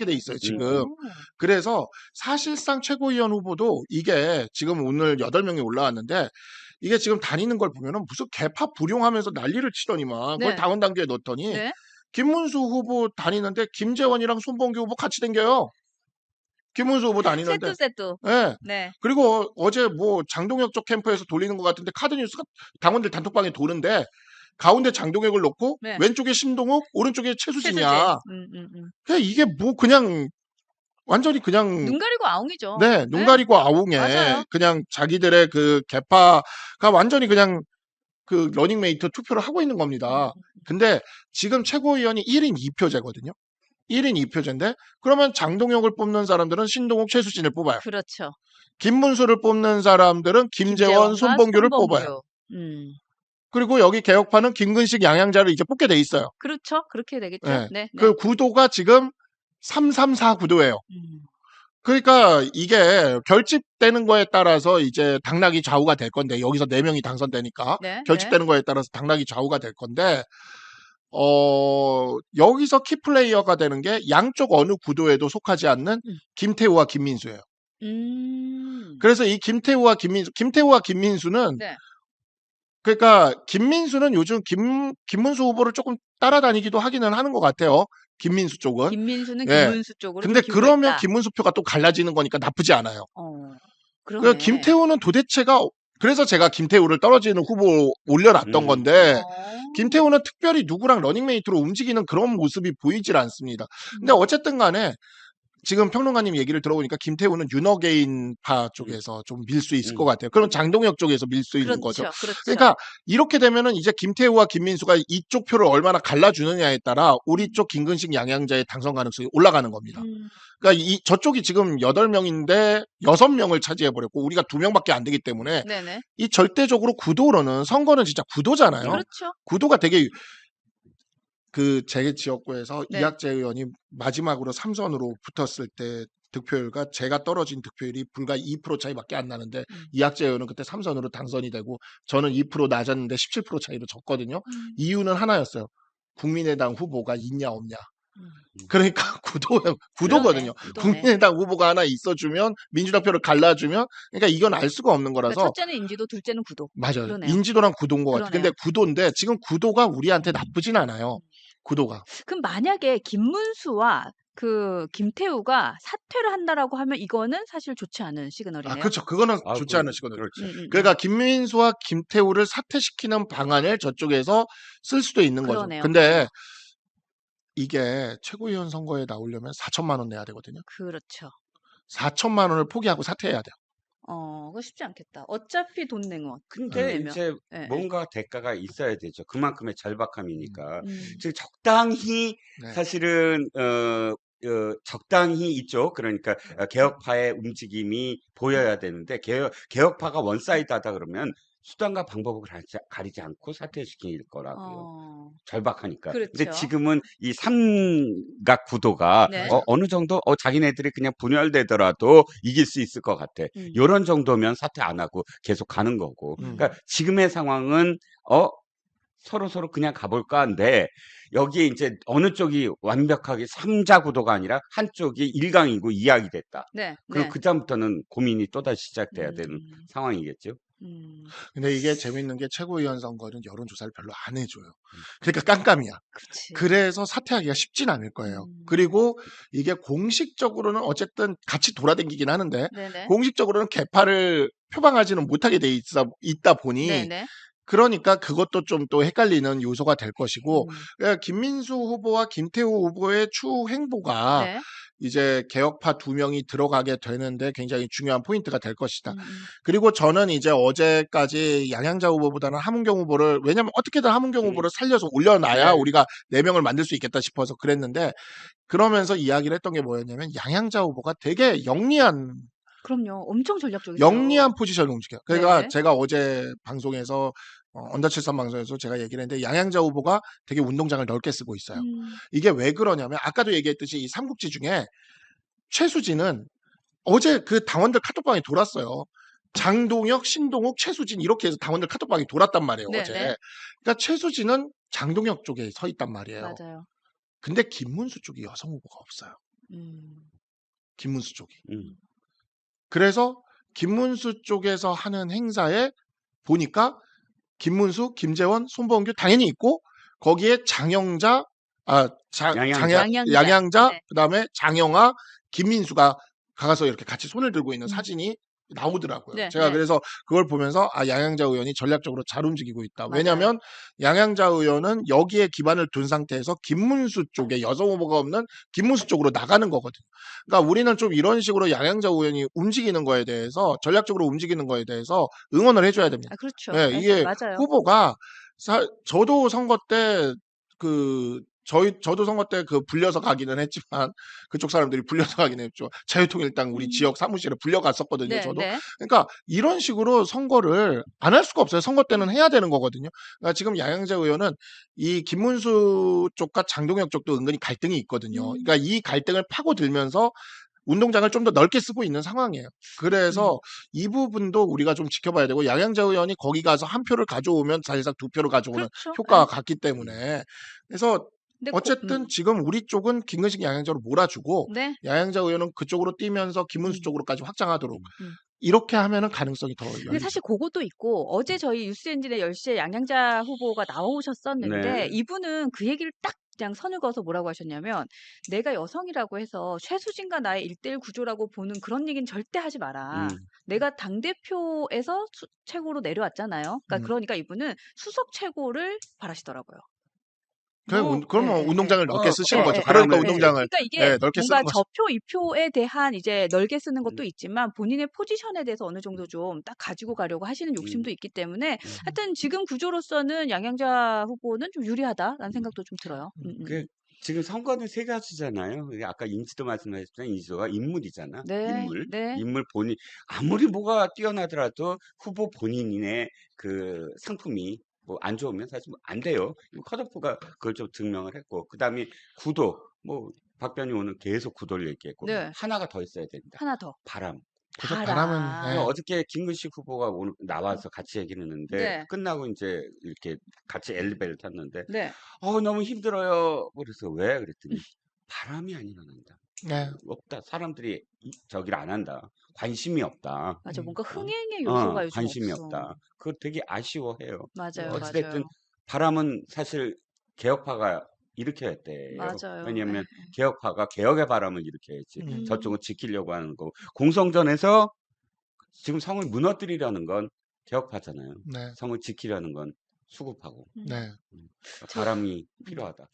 뽑게 돼 있어요, 지금. 음. 그래서 사실상 최고위원 후보도 이게 지금 오늘 8명이 올라왔는데 이게 지금 다니는 걸 보면은 무슨 개파 불용하면서 난리를 치더니만 그걸 네. 당원 단계에 넣더니 네. 김문수 후보 다니는데 김재원이랑 손범규 후보 같이 댕겨요. 김문수 후보 다니는데. 세뚜 세뚜. 예. 네. 그리고 어제 뭐 장동혁 쪽 캠프에서 돌리는 것 같은데 카드 뉴스가 당원들 단톡방에 도는데 가운데 장동혁을 놓고 네. 왼쪽에 신동욱, 오른쪽에 최수진이야. 최수진. 음, 음, 음. 그냥 이게 뭐 그냥 완전히 그냥 눈 가리고 아웅이죠. 네, 눈 가리고 아웅에 맞아요. 그냥 자기들의 그 개파가 완전히 그냥 그 러닝메이트 투표를 하고 있는 겁니다. 음, 근데 지금 최고위원이 1인 2표제거든요. 1인 2표제인데 그러면 장동혁을 뽑는 사람들은 신동욱, 최수진을 뽑아요. 그렇죠. 김문수를 뽑는 사람들은 김재원, 손범규를 손범규. 뽑아요. 음. 그리고 여기 개혁파는 김근식, 양양자를 이제 뽑게 돼 있어요. 그렇죠. 그렇게 되겠죠. 네. 네. 네. 그 구도가 지금 334 구도예요. 음. 그러니까 이게 결집되는 거에 따라서 이제 당락이 좌우가 될 건데 여기서 네 명이 당선되니까 네. 결집되는 거에 따라서 당락이 좌우가 될 건데 어 여기서 키 플레이어가 되는 게 양쪽 어느 구도에도 속하지 않는 음. 김태우와 김민수예요. 네. 음. 그래서 이 김태우와 김민수, 김태우와 김민수는 네. 그러니까 김민수는 요즘 김 김문수 후보를 조금 따라다니기도 하기는 하는 것 같아요. 김민수 쪽은. 김민수는 예. 김문수 쪽으로 근데 그러면. 김문수 표가 또 갈라지는 거니까 나쁘지 않아요. 어. 그 그러네. 김태우는 도대체가 그래서 제가 김태우를 떨어지는 후보 올려놨던 음. 건데 어. 김태우는 특별히 누구랑 러닝메이트로 움직이는 그런 모습이 보이질 않습니다. 근데 음. 어쨌든 간에 지금 평론가님 얘기를 들어보니까 김태우는 윤어게인파 쪽에서 좀 밀 수 있을 음. 것 같아요. 그럼 장동혁 쪽에서 밀 수 있는 그렇죠. 거죠. 그렇죠. 그러니까 이렇게 되면은 이제 김태우와 김민수가 이쪽 표를 얼마나 갈라주느냐에 따라 우리 쪽 김근식 양양자의 당선 가능성이 올라가는 겁니다. 음. 그러니까 이 저쪽이 지금 8명인데 6명을 차지해 버렸고 우리가 2명밖에 안 되기 때문에 네네. 이 절대적으로 구도로는 선거는 진짜 구도잖아요. 그렇죠. 구도가 되게 그제 지역구에서 네. 이학재 의원이 마지막으로 삼선으로 붙었을 때 득표율과 제가 떨어진 득표율이 불과 2% 차이밖에 안 나는데 음. 이학재 의원은 그때 삼선으로 당선이 되고 저는 2% 낮았는데 17% 차이로 졌거든요. 음. 이유는 하나였어요. 국민의당 후보가 있냐 없냐. 음. 그러니까 구도 구도거든요. 그러네. 국민의당 후보가 하나 있어주면 민주당 표를 갈라주면 그러니까 이건 알 수가 없는 그러니까 거라서 첫째는 인지도, 둘째는 구도. 맞아요. 그러네요. 인지도랑 구도인 것 같아요. 근데. 구도인데 지금 구도가 우리한테 나쁘진 않아요. 구도가. 그럼 만약에 김문수와 그 김태우가 사퇴를 한다라고 하면 이거는 사실 좋지 않은 시그널이네요. 아, 그렇죠. 그거는 아, 좋지 그- 않은 시거든요. 그렇죠. 음, 음, 음. 그러니까 김민수와 김태우를 사퇴시키는 방안을 저쪽에서 쓸 수도 있는 거죠. 그러네요. 근데 이게 최고위원 선거에 나오려면 4천만 원 내야 되거든요. 그렇죠. 4천만 원을 포기하고 사퇴해야 돼요. 어, 그거 쉽지 않겠다. 어차피 돈 낸 것. 근데 그러면. 이제 예, 예. 뭔가 대가가 있어야 되죠. 그만큼의 절박함이니까. 음. 즉 적당히 네. 사실은 어, 어, 적당히 있죠. 그러니까 어, 개혁파의 움직임이 보여야 되는데 개혁 개혁파가 원사이드하다 그러면 수단과 방법을 가리지, 가리지 않고 사퇴시킬 거라고요. 어, 절박하니까. 그렇죠. 근데 지금은 이 삼각 구도가 네. 어, 어느 정도 어, 자기네들이 그냥 분열되더라도 이길 수 있을 것 같아. 음. 요런 정도면 사퇴 안 하고 계속 가는 거고. 음. 그러니까 지금의 상황은 어 서로 서로 그냥 가볼까 한데 여기에 이제 어느 쪽이 완벽하게 삼자 구도가 아니라 한쪽이 일강이고 이약이 됐다. 네. 그리고 네. 그 다음부터는 고민이 또다시 시작돼야 되는 음, 상황이겠죠. 음, 근데 이게 재밌는 게 최고위원 선거는 여론조사를 별로 안 해줘요. 그러니까 깜깜이야. 그렇지. 그래서 사퇴하기가 쉽진 않을 거예요. 음. 그리고 이게 공식적으로는 어쨌든 같이 돌아다니긴 하는데 네네. 공식적으로는 개파를 표방하지는 못하게 돼 있어, 있다 보니 네네. 그러니까 그것도 좀 또 헷갈리는 요소가 될 것이고 음, 그러니까 김민수 후보와 김태우 후보의 추후 행보가 네. 이제 개혁파 두 명이 들어가게 되는데 굉장히 중요한 포인트가 될 것이다. 음, 음. 그리고 저는 이제 어제까지 양양자 후보보다는 하문경 후보를 왜냐면 어떻게든 하문경 음. 후보를 살려서 올려놔야 네. 우리가 네 명을 만들 수 있겠다 싶어서 그랬는데 그러면서 이야기를 했던 게 뭐였냐면 양양자 후보가 되게 영리한 그럼요. 엄청 전략적이죠. 영리한 포지션을 움직여요. 그러니까 네. 제가 어제 방송에서 어, 언더칠선 방송에서 제가 얘기를 했는데 양양자 후보가 되게 운동장을 넓게 쓰고 있어요. 음, 이게 왜 그러냐면 아까도 얘기했듯이 이 삼국지 중에 최수진은 어제 그 당원들 카톡방에 돌았어요. 장동혁, 신동욱, 최수진 이렇게 해서 당원들 카톡방에 돌았단 말이에요. 네, 어제. 네. 그러니까 최수진은 장동혁 쪽에 서 있단 말이에요. 맞아요. 근데 김문수 쪽에 여성 후보가 없어요. 음. 김문수 쪽이. 음. 그래서 김문수 쪽에서 하는 행사에 보니까 김문수, 김재원, 손범규 당연히 있고 거기에 장영자, 아 장, 양양자. 장양, 양양자. 양양자, 네. 그다음에 장영아, 김민수가 가서 이렇게 같이 손을 들고 있는 음. 사진이 나오더라고요. 네, 제가 네. 그래서 그걸 보면서 아 양양자 의원이 전략적으로 잘 움직이고 있다. 왜냐하면 양양자 의원은 여기에 기반을 둔 상태에서 김문수 쪽에 여성 후보가 없는 김문수 쪽으로 나가는 거거든요. 그러니까 우리는 좀 이런 식으로 양양자 의원이 움직이는 거에 대해서 전략적으로 움직이는 거에 대해서 응원을 해줘야 됩니다. 아 그렇죠. 네, 네, 이게 맞아요. 후보가 사- 저도 선거 때그 저희 저도 선거 때 그 불려서 가기는 했지만 그쪽 사람들이 불려서 가긴 했죠. 자유통일당 우리 음. 지역 사무실에 불려갔었거든요. 네, 저도. 네. 그러니까 이런 식으로 선거를 안 할 수가 없어요. 선거 때는 해야 되는 거거든요. 그러니까 지금 양양재 의원은 이 김문수 쪽과 장동혁 쪽도 은근히 갈등이 있거든요. 음. 그러니까 이 갈등을 파고들면서 운동장을 좀 더 넓게 쓰고 있는 상황이에요. 그래서 음. 이 부분도 우리가 좀 지켜봐야 되고 양양재 의원이 거기 가서 한 표를 가져오면 사실상 두 표를 가져오는 그렇죠. 효과가 네. 같기 때문에 그래서 어쨌든 음. 지금 우리 쪽은 김근식 양양재로 몰아주고 네. 양양재 의원은 그쪽으로 뛰면서 김문수 음. 쪽으로까지 확장하도록 음. 이렇게 하면은 가능성이 더 열리죠. 근데 사실 그것도 있고 어제 저희 뉴스엔진의 10시에 양양자 후보가 나오셨었는데 네. 이분은 그 얘기를 딱 그냥 선을 그어서 뭐라고 하셨냐면 내가 여성이라고 해서 최수진과 나의 일대일 구조라고 보는 그런 얘기는 절대 하지 마라. 음. 내가 당대표에서 수- 최고로 내려왔잖아요. 그러니까 음. 그러니까 이분은 수석 최고를 바라시더라고요. 뭐, 운- 그러면 네, 네, 운동장을 네. 넓게 어, 쓰시는 네, 거죠. 네, 그러니까 네. 운동장을 그러니까 이게 네, 넓게 뭔가 쓰는 거죠. 저표 이표에 대한 이제 넓게 쓰는 것도 음. 있지만 본인의 포지션에 대해서 어느 정도 좀 딱 가지고 가려고 하시는 욕심도 있기 때문에 음. 하여튼 지금 구조로서는 양양자 후보는 좀 유리하다라는 생각도 좀 들어요. 음, 음. 그 지금 선거는 세 가지잖아요. 아까 인지도 말씀하셨지만 인지도가 인물이잖아. 네, 인물. 네. 인물 본인 아무리 뭐가 뛰어나더라도 후보 본인의 그 상품이 뭐 안 좋으면 사실 뭐 안 돼요. 이거 컷오프가 그걸 좀 증명을 했고 그다음에 구도 뭐 박변이 오늘 계속 구도를 얘기했고 네. 하나가 더 있어야 된다. 하나 더. 바람. 그죠, 바람. 바람 은, 네. 어, 어저께 김근식 후보가 오늘 나와서 같이 얘기를 했는데 네. 끝나고 이제 이렇게 같이 엘리베이터를 탔는데 네. 어 너무 힘들어요. 그래서 왜 그랬더니 바람이 안 일어난다. 네. 없다. 사람들이 이- 저기를 안 한다. 관심이 없다. 맞아. 음. 뭔가 흥행의 어, 요소가 요즘 관심이 없어. 없다. 그거 되게 아쉬워해요. 맞아요. 어찌됐든 맞아요. 바람은 사실 개혁파가 일으켜야 돼요. 맞아요. 왜냐하면 네, 네. 개혁파가 개혁의 바람을 일으켜야지. 음. 저쪽은 지키려고 하는 거고 공성전에서 지금 성을 무너뜨리려는 건 개혁파잖아요. 네. 성을 지키려는 건 수급하고 음. 네. 저- 바람이 필요하다.